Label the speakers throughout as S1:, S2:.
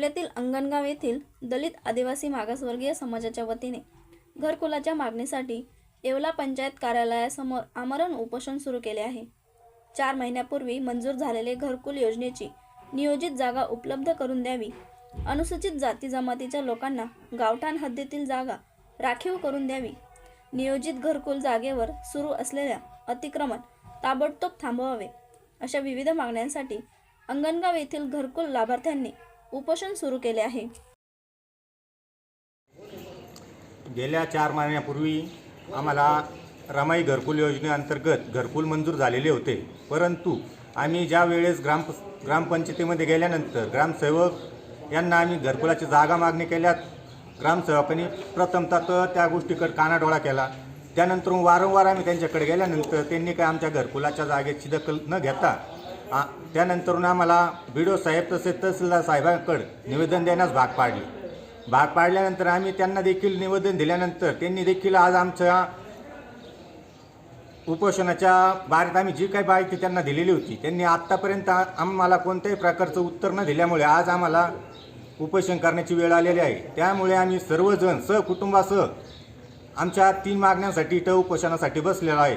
S1: येवल्यातील अंगणगाव येथील दलित आदिवासी मागासवर्गीय समाजाच्या वतीने घरकुलाच्या मागणीसाठी येवला पंचायत कार्यालयासमोर आमरण उपोषण सुरू केले आहे. चार महिन्यापूर्वी मंजूर झालेले घरकुल योजनेची नियोजित जागा उपलब्ध करून द्यावी. अनुसूचित जाती जमातीच्या लोकांना गावठाण हद्दीतील जागा राखीव करून द्यावी. नियोजित घरकुल जागेवर सुरू असलेल्या अतिक्रमण ताबडतोब थांबवावे अशा विविध मागण्यांसाठी अंगणगाव येथील घरकुल लाभार्थ्यांनी उपोषण सुरू केले आहे.
S2: गेल्या चार महिन्यापूर्वी आम्हाला रमाई घरकुल योजनेअंतर्गत घरकुल मंजूर झालेले होते. परंतु आम्ही ज्या वेळेस ग्राम ग्रामपंचायतीमध्ये गेल्यानंतर ग्रामसेवक यांना आम्ही घरकुलाची जागा मागणी केल्यात. ग्रामसेवकांनी प्रथमतः तर त्या गोष्टीकडे कानाडोळा केला. त्यानंतर वारंवार आम्ही त्यांच्याकडे गेल्यानंतर त्यांनी काय आमच्या घरकुलाच्या जागेची दखल न घेता आ- त्यानंतरून आम्हाला बी साहेब तसेच तहसीलदार साहेबांकडे निवेदन देण्यास भाग पाडले. भाग पाडल्यानंतर आम्ही त्यांना देखील निवेदन दिल्यानंतर त्यांनी देखील आज आमच्या उपोषणाच्या बारेत आम्ही जी काही माहिती त्यांना दिलेली होती त्यांनी आत्तापर्यंत आम्हाला कोणत्याही प्रकारचं उत्तर न दिल्यामुळे आज आम्हाला उपोषण करण्याची वेळ आलेली आहे. त्यामुळे आम्ही सर्वजण सहकुटुंबासह आमच्या तीन मागण्यांसाठी इथं उपोषणासाठी बसलेलो आहे.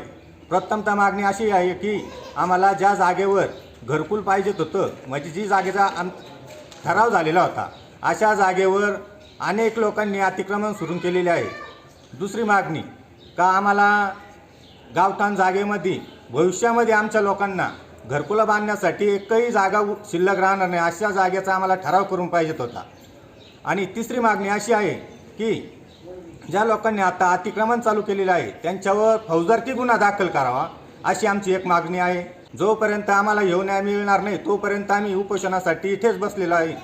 S2: प्रथमतः मागणी अशी आहे की आम्हाला ज्या जागेवर घरकुल पाहिजेत होतं. म्हणजे जी जागेचा आम ठराव झालेला होता अशा जागेवर अनेक लोकांनी अतिक्रमण सुरू केलेले आहे. दुसरी मागणी का आम्हाला गावठाण जागेमध्ये भविष्यामध्ये आमच्या लोकांना घरकुलं बांधण्यासाठी एकही जागा शिल्लक राहणार नाही अशा जागेचा आम्हाला ठराव करून पाहिजेत होता. आणि तिसरी मागणी अशी आहे की ज्या लोकांनी आता अतिक्रमण चालू केलेलं आहे त्यांच्यावर फौजदारकी गुन्हा दाखल करावा अशी आमची एक मागणी आहे. जोपर्यंत आम्हाला ह्यो न्याय मिळणार नाही तोपर्यंत आम्ही उपोषणासाठी इथेच बसलेलो आहे.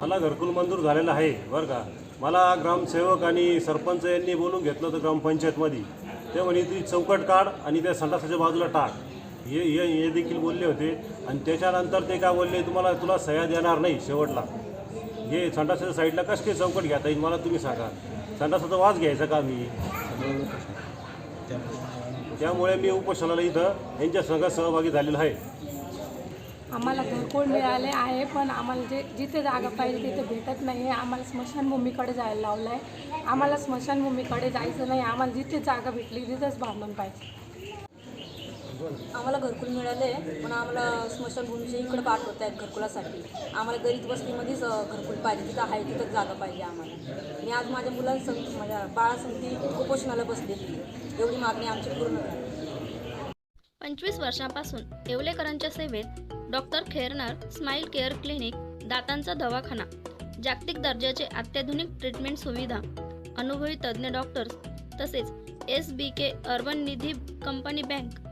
S3: मला घरकुल मंजूर झालेलं आहे बरं का? मला ग्रामसेवक आणि सरपंच यांनी बोलून घेतलं होतं ग्रामपंचायतमध्ये. ते म्हणे ती चौकट काढ आणि त्या संडासाच्या बाजूला टाक. हे हे हे देखील बोलले होते. आणि त्याच्यानंतर ते काय बोलले तुम्हाला तुला सह्या देणार नाही शेवटला. हे संडासाच्या साईडला कसं काही चौकट घेता येईल मला तुम्ही सांगा. संडासाचा वास घ्यायचा का मी? त्यामुळे मी उपोषणाला इथं यांच्या संघात सहभागी झालेलो आहे.
S4: आम्हाला घरकुल मिळाले आहे पण आम्हाला जे जिथे जागा पाहिजे तिथे भेटत नाही आहे. आम्हाला स्मशानभूमीकडे जायला लावलं आहे आम्हाला स्मशानभूमीकडे जायचं नाही. आम्हाला जिथे जागा भेटली तिथेच बांधून पाहिजे.
S5: आम्हाला घरकुल मिळालं आहे पण आम्हाला स्मशानभूमीच्या इकडे पाठवत आहेत घरकुलासाठी. आम्हाला गरीब वस्तीमध्येच घरकुल पाहिजे. तिथं आहे तिथंच जागा पाहिजे आम्हाला. मी आज माझ्या मुलांसंग माझ्या बाळासंगती उपोषणाला बसलेली एवढी मागणी आमची पूर्ण झाली.
S1: पंचवीस वर्षांपासून येवलेकरांच्या सेवेत doctor Khairnar smile care clinic दातांचा दवाखाना जागतिक दर्जाचे अत्याधुनिक ट्रीटमेंट सुविधा अनुभवी तज्ज्ञ डॉक्टर्स तसेच S B K urban Nidhi company bank